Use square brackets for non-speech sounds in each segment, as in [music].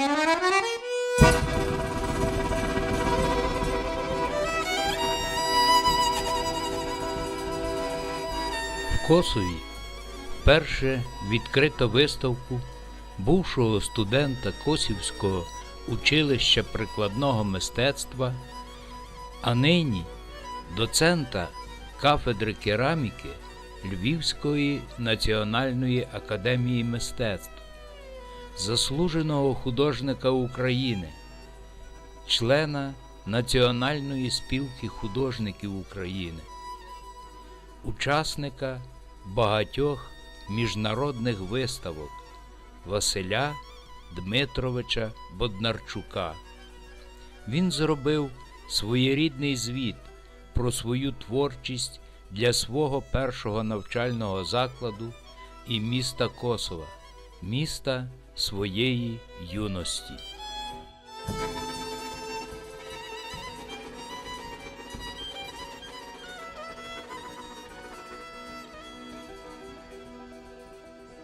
В Косові вперше відкрито виставку бувшого студента Косівського училища прикладного мистецтва, а нині доцента кафедри кераміки Львівської національної академії мистецтв, заслуженого художника України, члена Національної спілки художників України учасника багатьох міжнародних виставок Василя Дмитровича Боднарчука. Він зробив своєрідний звіт про свою творчість для свого першого навчального закладу і міста Косова, міста своєї юності.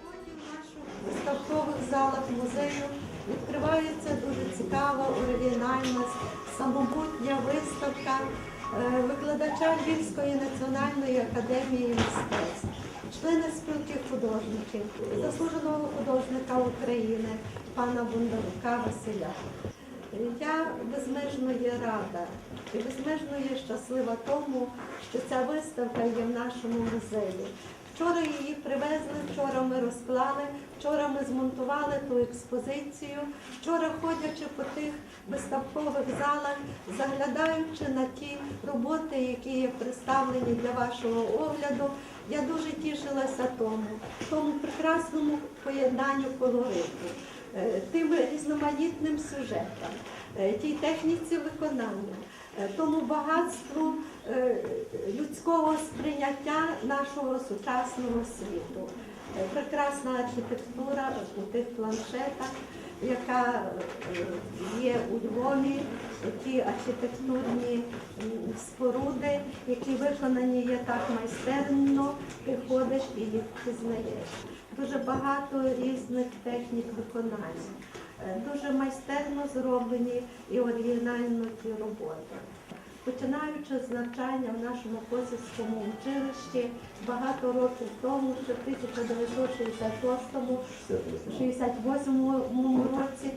Сьогодні в наших виставкових залах музею відкривається дуже цікава, оригінальна, самобутня виставка е, викладача Львівської національної академії мистецтв, члена спілки художників, художника України пана Бондарука Василя. Я безмежно є рада і безмежно є щаслива тому, що ця виставка є в нашому музеї. Вчора її привезли, вчора ми розклали, вчора ми змонтували ту експозицію. Вчора, ходячи по тих виставкових залах, заглядаючи на ті роботи, які є представлені для вашого огляду, я дуже тішилася тому, тому прекрасному поєднанню колориту, е, тим різноманітним сюжетам, е, тій техніці виконання, е, тому багатству людського сприйняття нашого сучасного світу. Прекрасна архітектура у тих планшетах, яка е, є у Львові, ті архітектурні споруди, які виконані є так майстерно, ти ходиш і їх пізнаєш. Дуже багато різних технік виконання. Е, Дуже майстерно зроблені і оригінально ті роботи. Починаючи з навчання в нашому Косівському училищі багато років тому, ще в 1966-68 році,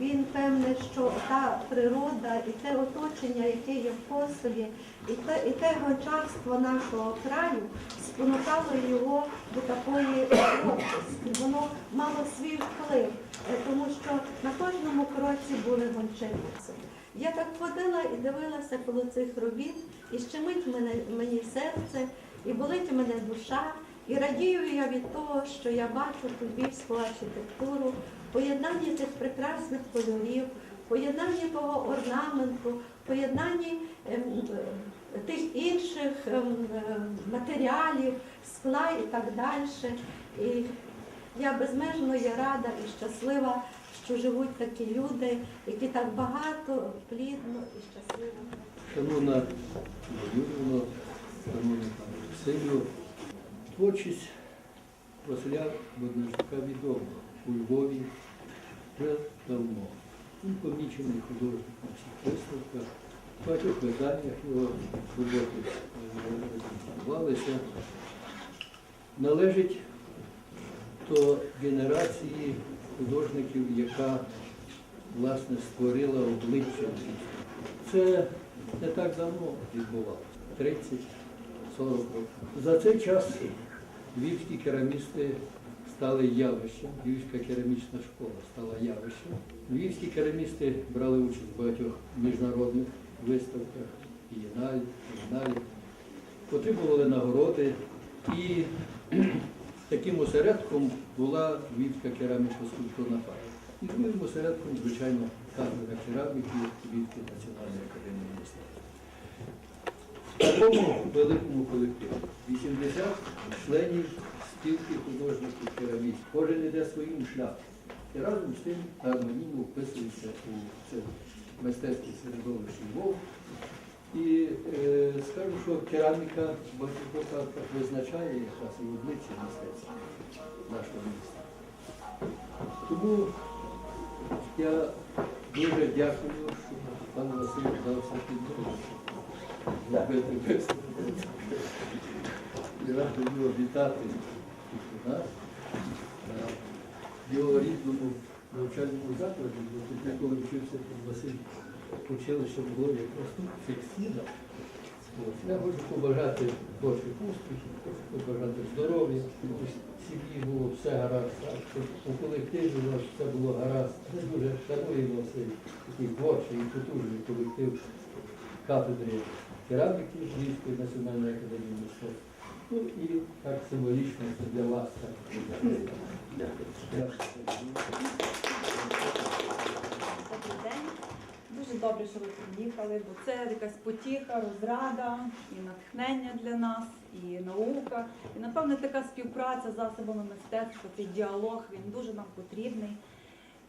він певне, що та природа і те оточення, яке є в Косові, і те, і те гончарство нашого краю спонукало його до такої творчості. Воно мало свій вплив, тому що на кожному кроці були гончарівці. Ходила і дивилася коло цих робіт, і щемить мене, мені серце, і болить мене душа, і радію я від того, що я бачу ту львівську архітектуру, поєднання цих прекрасних кольорів, поєднання того орнаменту, поєднання ем, е, тих інших ем, е, матеріалів, скла і так далі. І я безмежно є рада і щаслива, що живуть такі люди, які так багато, плідно і щасливо. Шановна Юрівна, шановна Василю, творчість Василя Боднарчука відома у Львові вже давно. Він помічений художник на всіх виставках, в багатьох виданнях його роботи е. Належить до генерації художників, яка власне створила обличчя. Це не так давно відбувалося, 30-40 років. За цей час львівські керамісти стали явищем, Львівська керамічна школа стала явищем. Львівські керамісти брали участь в багатьох міжнародних виставках, Бієналь, Бієналі, отримували нагороди. І таким осередком була Львівська керамічна скульптурна пам'ять. І другим осередком, звичайно, кафедра кераміки Львівської національної академії мистецтв. В такому великому колективі 80 членів спілки художників керамістів. Кожен йде своїм шляхом. І разом з тим гармонійно вписується у це мистецтве середовище Львов. І е, скажу, що кераміка в визначає якраз і обличчя мистецтва нашого міста. Тому Я дуже дякую, що пан Василь підтримати. Зробити. І радий його вітати нас на його рідному навчальному закладі, коли вчився пан Василь, училище було якраз тут, в цих Я хочу побажати творчих успіхів, хочу побажати здоров'я, щоб у сім'ї було все гаразд, щоб у колективі у нас все було гаразд. Ми дуже шануємо цей такий творчий і потужний колектив кафедри кераміки Львівської національної академії мистецтв. Ну і так символічно це для вас. Так. Дякую. Добрий день. Дуже добре, що ви приїхали, бо це якась потіха, розрада і натхнення для нас, і наука. І напевне така співпраця з засобами мистецтва, цей діалог, він дуже нам потрібний.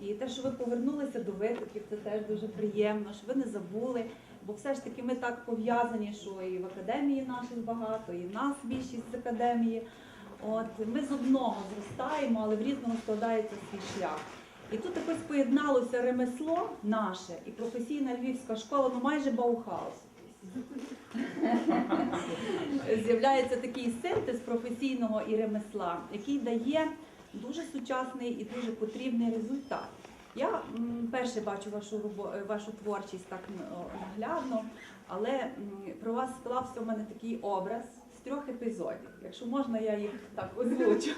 І те, що ви повернулися до викликів, це теж дуже приємно, що ви не забули. Бо все ж таки ми так пов'язані, що і в академії наших багато, і в нас більшість з академії. От ми з одного зростаємо, але в різному складається свій шлях. І тут якось поєдналося ремесло наше і професійна львівська школа, ну майже Баухаус. [laughs] З'являється такий синтез професійного і ремесла, який дає дуже сучасний і дуже потрібний результат. Я перше бачу вашу е, вашу творчість так наглядно, але про вас склався в мене такий образ з трьох епізодів. Якщо можна, я їх так озвучу.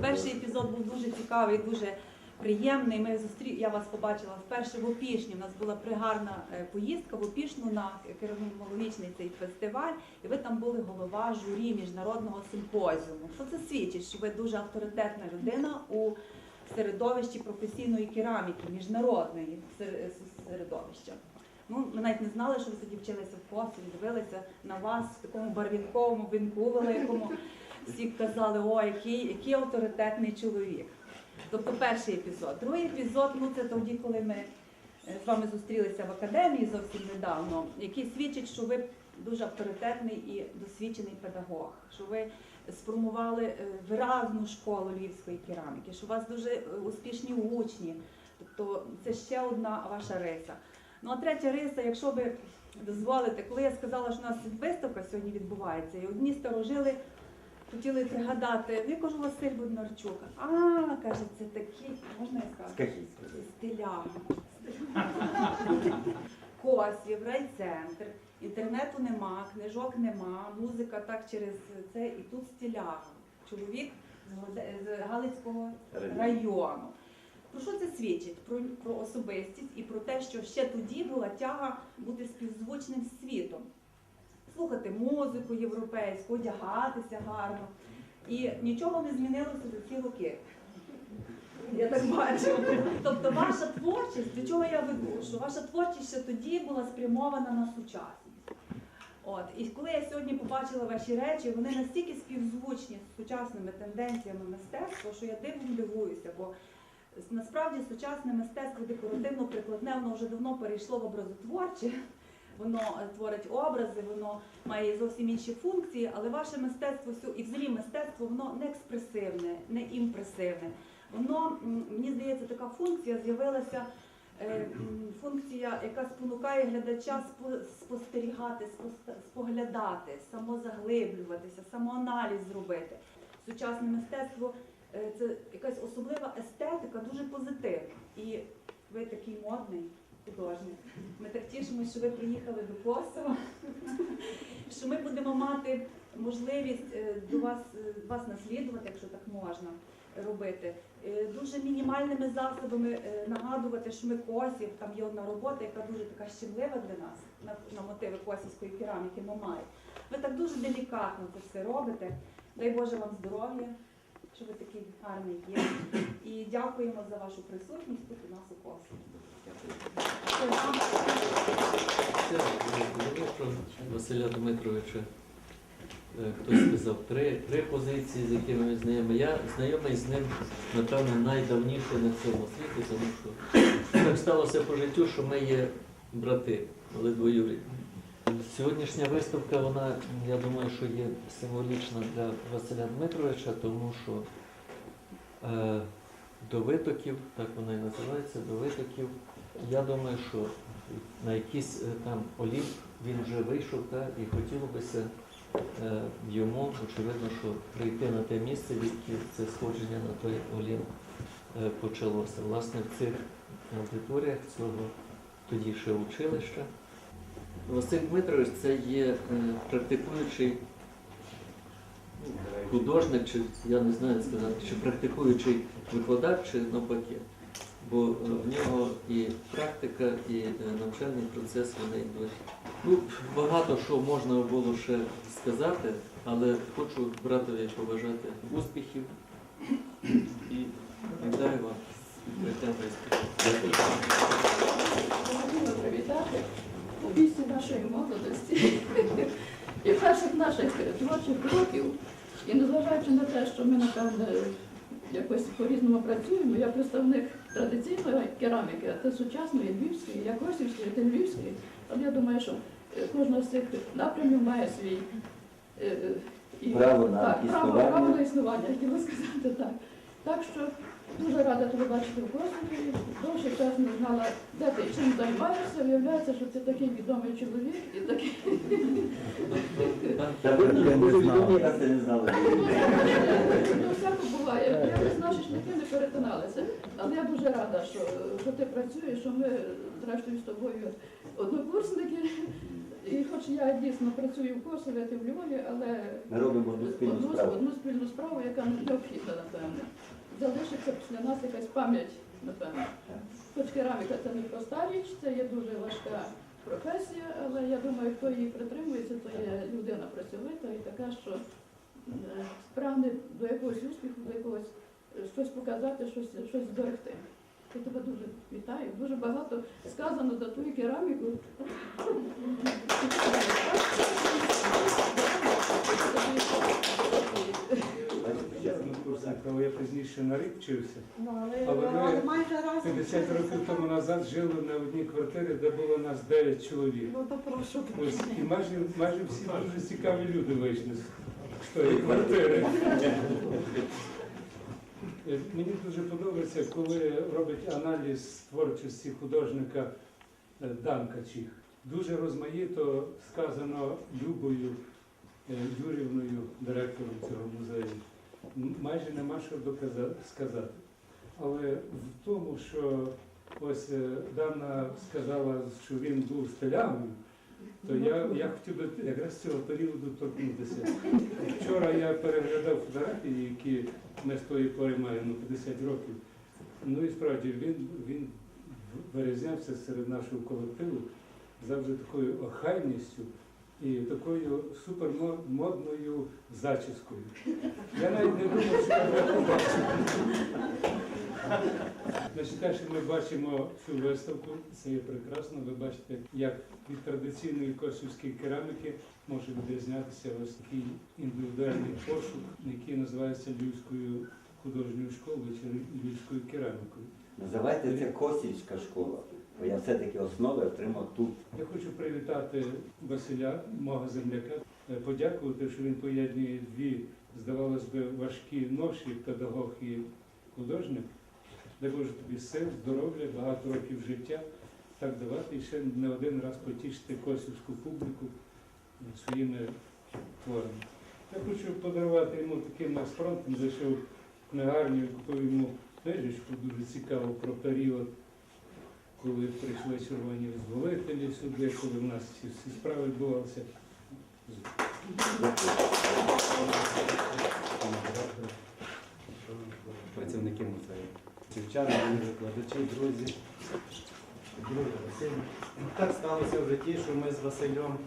Перший епізод був дуже цікавий, дуже приємний. Ми зустрі... Я вас побачила вперше в Опішні. У нас була пригарна е, поїздка в Опішну на керамологічний цей фестиваль, і ви там були голова журі міжнародного симпозіуму. Що це свідчить? Що ви дуже авторитетна людина у середовищі професійної кераміки, міжнародної середовища. Ну, ми навіть не знали, що ви тоді вчилися в Косові, дивилися на вас в такому барвінковому вінку великому. Всі казали, о, який, який авторитетний чоловік. Тобто перший епізод. Другий епізод, ну це тоді, коли ми е, з вами зустрілися в академії зовсім недавно, який свідчить, що ви дуже авторитетний і досвідчений педагог, що ви сформували е, виразну школу львівської кераміки, що у вас дуже е, успішні учні. Тобто це ще одна ваша риса. Ну а третя риса, якщо ви дозволите, коли я сказала, що у нас виставка сьогодні відбувається, і одні старожили хотіли пригадати, ну, я кажу Василь Боднарчук. А, каже, це такий, можна я скажу? Скажіть. Стиляга. [laughs] Косів, райцентр, інтернету нема, книжок нема, музика так через це, і тут стиляга. Чоловік з з Галицького району. Про що це свідчить? Про, про особистість і про те, що ще тоді була тяга бути співзвучним з світом, слухати музику європейську, одягатися гарно. І нічого не змінилося за ці роки. Я так бачу. Тобто ваша творчість, до чого я веду? Що ваша творчість ще тоді була спрямована на сучасність. От. І коли я сьогодні побачила ваші речі, вони настільки співзвучні з сучасними тенденціями мистецтва, що я дивом дивуюся, бо насправді сучасне мистецтво декоративно-прикладне, воно вже давно перейшло в образотворче. Воно е, творить образи, воно має зовсім інші функції, але ваше мистецтво і взагалі мистецтво воно не експресивне, не імпресивне. Воно, мені здається, така функція з'явилася, е, функція, яка спонукає глядача спо- спостерігати, споглядати, самозаглиблюватися, самоаналіз зробити. Сучасне мистецтво е, це якась особлива естетика, дуже позитивна. І ви такий модний художник. Ми так тішимося, що ви приїхали до Косова, [laughs] що ми будемо мати можливість е, до вас, е, вас наслідувати, якщо так можна робити. Е, Дуже мінімальними засобами нагадувати, що ми косів, там є одна робота, яка дуже така щемлива для нас на, на мотиви косівської кераміки Мамай. Ви так дуже делікатно це все робите. Дай Боже вам здоров'я, що ви такий гарний є. І дякуємо за вашу присутність тут у нас у Косові. Василя Дмитровича. Е, Хтось сказав три, три позиції, з якими ми знайомі. Я знайомий з ним, напевно, найдавніше на цьому світі, тому що так сталося по життю, що ми є брати, але двоюрідні. Сьогоднішня виставка, вона, я думаю, що є символічна для Василя Дмитровича, тому що е, до витоків, так вона і називається, до витоків. Я думаю, що на якийсь е, там олімп він вже вийшов, та, і хотілося б е, йому, очевидно, що прийти на те місце, звідки це сходження на той олімп е, почалося. Власне, в цих аудиторіях цього тоді ще училища. Василь Дмитрович це є е, практикуючий художник, чи я не знаю сказати, чи практикуючий викладач, чи навпаки. Бо е, в нього і практика, і е, навчальний процес вони йдуть. Ну, багато що можна було ще сказати, але хочу братові побажати успіхів і вітаю вас з привітати у вісі нашої молодості і перших наших творчих років. І незважаючи на те, що ми, напевне, якось по-різному працюємо, я представник традиційної кераміки, це сучасної львівської, як Осівської, та львівської. Але я думаю, що е, кожна з цих напрямів має свій е, е, і- Право на так, право, існування. право на існування, хотіла сказати так. Так що дуже рада тебе бачити в Косові. Довший час не знала, де ти чим займаєшся. Виявляється, що це такий відомий чоловік і такий. Та ви дуже відомі, як це не знали. Ну, всяко буває. Якось наші шляхи не перетиналися. Але я дуже рада, що, що ти працюєш, що ми, зрештою, з тобою однокурсники. І хоч я дійсно працюю в Косові, а ти в Львові, але Ми робимо одну спільну одну, справу. одну спільну справу, яка необхідна, напевне. Залишиться після нас якась пам'ять, напевне. Хоч кераміка це не проста річ, це є дуже важка професія, але я думаю, хто її притримується, то є людина працьовита і така, що е, прагне до якогось успіху, до якогось е, щось показати, щось, щось зберегти. Я тебе дуже вітаю. Дуже багато сказано за твою кераміку. курсах, [laughs] але я пізніше на рік вчився. Ну, але, Але але майже разом. 50 років тому назад жили на одній квартирі, де було нас 9 чоловік. Ну, то прошу. Ось, і майже, майже всі дуже цікаві люди вийшли з з тої квартири. Е, Мені дуже подобається, коли робить аналіз творчості художника е, Данка Чіх. Дуже розмаїто сказано Любою е, Юрівною, директором цього музею. Майже нема що доказа- сказати. Але в тому, що ось е, Дана сказала, що він був стилягою, то я, я хотів би якраз цього періоду торкнутися. Вчора я переглядав фотографії, які ми з тої пори маємо 50 років. Ну і справді він, він вирізнявся серед нашого колективу завжди такою охайністю і такою супермодною зачіскою. Я навіть не думав, що я побачу. Значить, те, що ми бачимо цю виставку, це є прекрасно. Ви бачите, як від традиційної косівської кераміки може відрізнятися ось такий індивідуальний пошук, який називається Львівською художньою школою чи Львівською керамікою. Називайте це Косівська школа, бо я все-таки основи отримав тут. Я хочу привітати Василя, мого земляка, е, подякувати, що він поєднує дві, здавалось би, важкі ноші, педагог і художник. Дай Боже тобі сил, здоров'я, багато років життя, так давати і ще не один раз потішити косівську публіку е, своїми творами. Я хочу подарувати йому таким експромтом, зайшов в книгарню купив йому книжечку дуже цікаву про період коли прийшли червоні визволителі сюди, коли в нас ці всі справи відбувалися. працівники музею. Вчани, викладачі, друзі. Так сталося в житті, що ми з Василем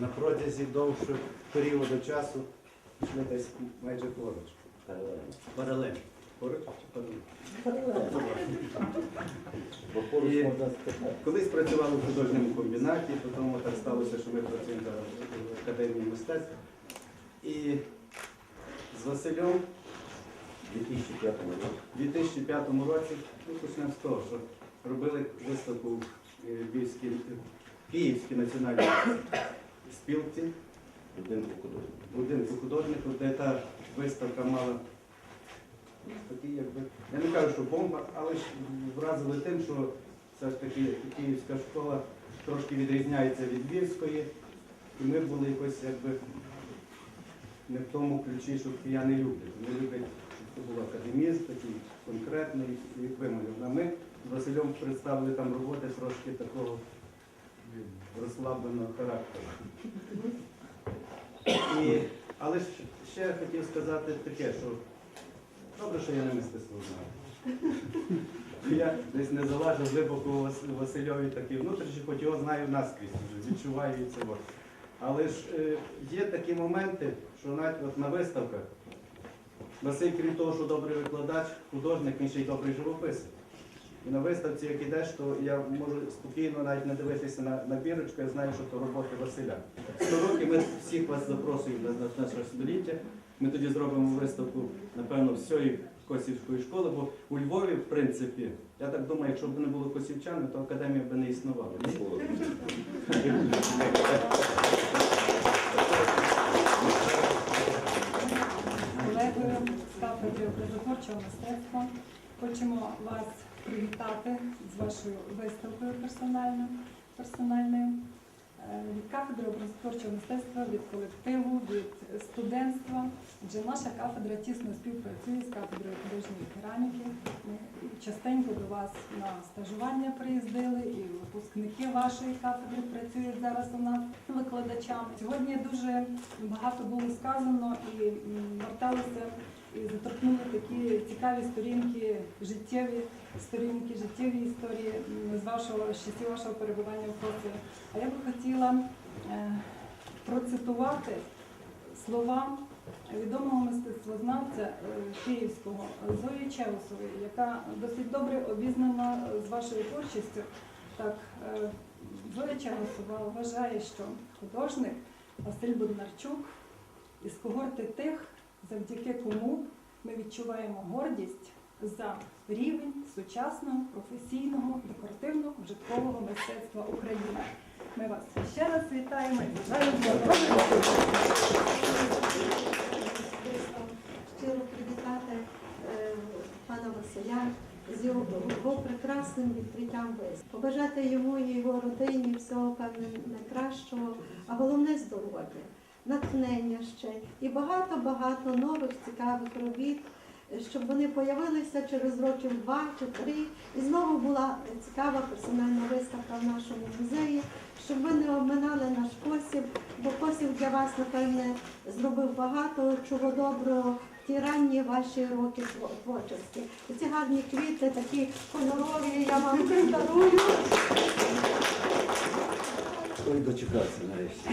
на протязі довшого періоду часу йшли десь майже поруч. Паралельно. І- Колись працювали в художньому комбінаті, потім так сталося, що ми працюємо в академії мистецтв. І з Василем У 2005 році. У 2005 році, ну почнемо з того, що робили виставку в е, Київській національній спілці, Будинку художника. будинку художників, де та виставка мала Такий, якби, я не кажу, що бомба, але ж вразили тим, що все ж таки київська школа трошки відрізняється від львівської, і ми були якось якби не в тому ключі, що кияни люблять. Вони люблять, щоб це був академізм, такий конкретний, як вимовив. А ми з Василем представили там роботи трошки такого розслабленого характеру. І, але ж ще хотів сказати таке, що добре, що я не мистецтво знаю. [laughs] Я десь не залажу глибоко Васильові такий внутрішній, хоч його знаю наскрізь, відчуваю і цього. Але ж е, є такі моменти, що навіть от на виставках Василь, крім того, що добрий викладач, художник, він ще й добрий живописець. І на виставці, як ідеш, то я можу спокійно навіть не дивитися на, на бірочку, я знаю, що то роботи Василя. Сто років ми всіх вас запрошуємо до нашого століття. Ми тоді зробимо виставку, напевно, всієї Косівської школи, бо у Львові, в принципі, я так думаю, якщо б не було косівчани, то академія б не існувала. Колегою з кафедри мистецтва. Хочемо вас привітати з вашою виставкою персональною. Е, Від кафедри образотворчого мистецтва, від колективу, від студентства. Адже наша кафедра тісно співпрацює з кафедрою художньої кераміки. Ми частенько до вас на стажування приїздили, і випускники вашої кафедри працюють зараз у нас викладачами. Сьогодні дуже багато було сказано і верталися і заторкнули такі цікаві сторінки, життєві сторінки, життєві історії з вашого з часів вашого перебування в Косові. А я би хотіла е, процитувати слова відомого мистецтвознавця е, київського Зої Чеусової, яка досить добре обізнана з вашою творчістю. Так, е, Зоя Чеусова вважає, що художник Василь Боднарчук із когорти тих, завдяки кому ми відчуваємо гордість за рівень сучасного професійного декоративно-вжиткового мистецтва України. Ми вас ще раз вітаємо і бажаємо щиро привітати е, пана Василя з його, прекрасним відкриттям виставки. Побажати йому і його родині всього найкращого, а головне здоров'я, натхнення ще і багато-багато нових цікавих робіт. Щоб вони появилися через років два чи три, і знову була цікава персональна виставка в нашому музеї, щоб ви не обминали наш Косів, бо Косів для вас, напевне, зробив багато чого доброго ті ранні ваші роки тво- творчості. Ці гарні квіти, такі кольорові, я вам дарую. Ой, дочекався нарешті.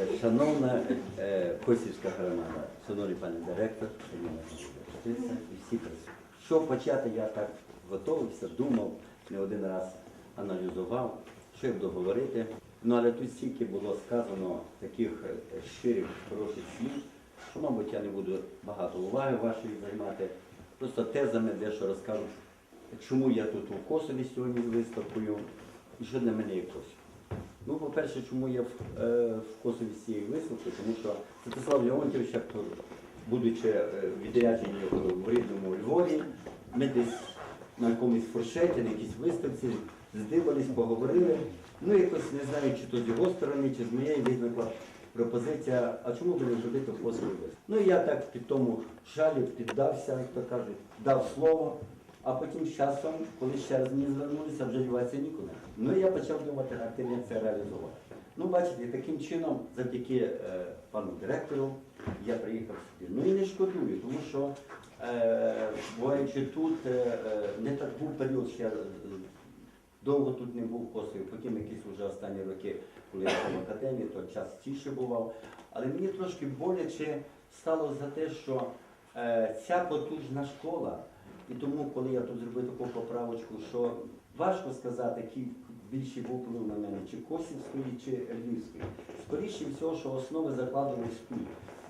Е, Шановна е, Косівська громада, шановний пане директор, шановна учителя і всі присутні. Що почати, я так готувався, думав, не один раз аналізував, що я буду говорити. Ну, але тут стільки було сказано таких е, щирих, хороших слів, що, мабуть, я не буду багато уваги вашої займати. Просто тезами дещо розкажу, чому я тут у Косові сьогодні з виставкою і що для мене є Косів. Ну, по-перше, чому я в, е, в Косові з цією виставкою, тому що Святослав Леонтьович, будучи е, відряджені в рідному Львові, ми десь на якомусь фуршеті, на якійсь виставці здивились, поговорили. Ну, якось не знаю, чи то з його сторони, чи з моєї виникла пропозиція, а чому би не зробити в Косові виставку? Ну, я так під тому шалі піддався, як то кажуть, дав слово. А потім з часом, коли ще раз мені звернулися, вже діватися нікуди. Ну і я почав думати як це реалізувати. Ну, бачите, таким чином, завдяки е, пану директору, я приїхав сюди. Ну і не шкодую, тому що, е, буваючи тут, е, е, не так був період, що я е, довго тут не був в Косові, потім якісь вже останні роки, коли я був в академії, то час тіше бував. Але мені трошки боляче стало за те, що е, ця потужна школа, і тому, коли я тут зробив таку поправочку, що важко сказати, який більший був вплив на мене, чи Косівської, чи Львівської. Скоріше всього, що основи закладувались тут.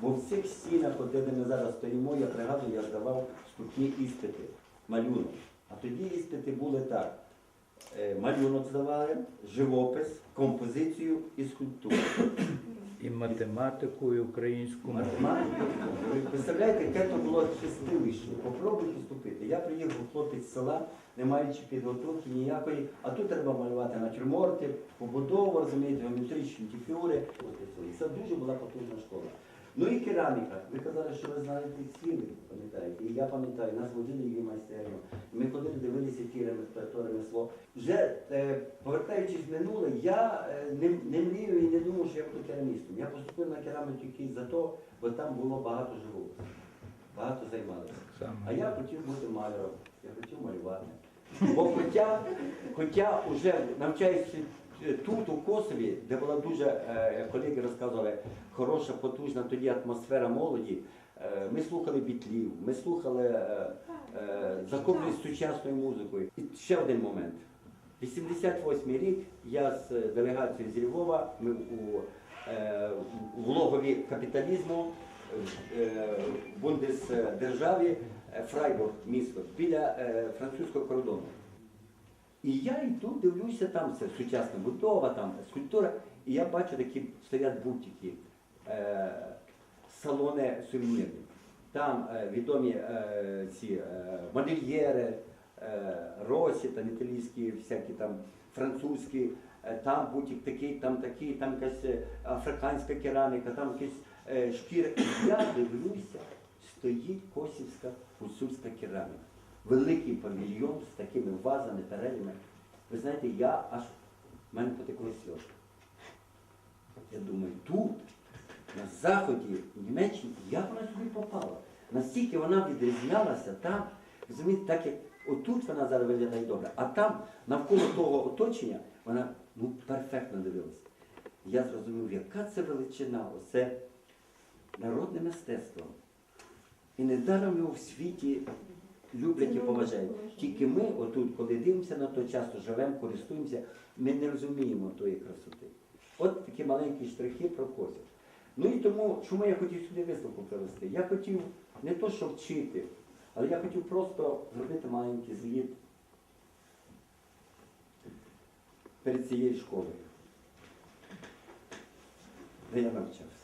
Бо в цих стінах, от де ми зараз стоїмо, я пригадую, я здавав вступні іспити, малюнок. А тоді іспити були так. Е, Малюнок здавали, живопис, композицію і скульптуру. І математику, і українську. Ви представляєте, яке то було чистилище. Попробуйте вступити. Я приїхав хлопець з села, не маючи підготовки ніякої, а тут треба малювати натюрморти, побудову, розумієте, геометричні ті фігури. Це дуже була потужна школа. Ну і кераміка. Ви казали, що ви знаєте стіни, пам'ятаєте? І я пам'ятаю, нас водили її майстерню. Ми ходили, дивилися ті ремес- ремесло. Вже е, повертаючись в минуле, я е, не, не мрію і не думав, що я буду керамістом. Я поступив на кераміку тільки за то, бо там було багато живого. Багато займалися. А я хотів бути маляром, я хотів малювати. Бо хоча, хоча вже навчаючись тут, у Косові, де була дуже, е, колеги розказували, хороша, потужна тоді атмосфера молоді, е, ми слухали бітлів, ми слухали, е, е, захоплювалися сучасною музикою. І ще один момент. 88-й рік я з делегацією зі Львова, ми у, е, в логові капіталізму е, в Бундесдержаві е, Фрайбург, місто, біля е, французького кордону. І я йду, дивлюся, там це сучасна будова, там скульптура, і я бачу такі стоять бутики, е, салони сувенірні. Там е, відомі е, ці е, модельєри, е, Росі, там італійські, всякі там французькі, е, там бутик такий, там такий, там якась е, африканська кераміка, там якісь е, шкіри. Я дивлюся, стоїть косівська гуцульська кераміка. Великий павільйон з такими вазами, тарелями. Ви знаєте, я аж в мене потекли сльози. Я думаю, тут, на заході Німеччини, як вона сюди попала? Настільки вона відрізнялася там, розумієте, так як отут вона зараз виглядає добре, а там, навколо того оточення, вона ну, перфектно дивилася. Я зрозумів, яка це величина, оце народне мистецтво. І недаром його в світі люблять і поважають. Тільки ми, отут, коли дивимося на то, часто живемо, користуємося, ми не розуміємо тої красоти. От такі маленькі штрихи про Косів. Ну і тому, чому я хотів сюди виставку провести? Я хотів не то, що вчити, але я хотів просто зробити маленький звіт перед цією школою, де я навчався.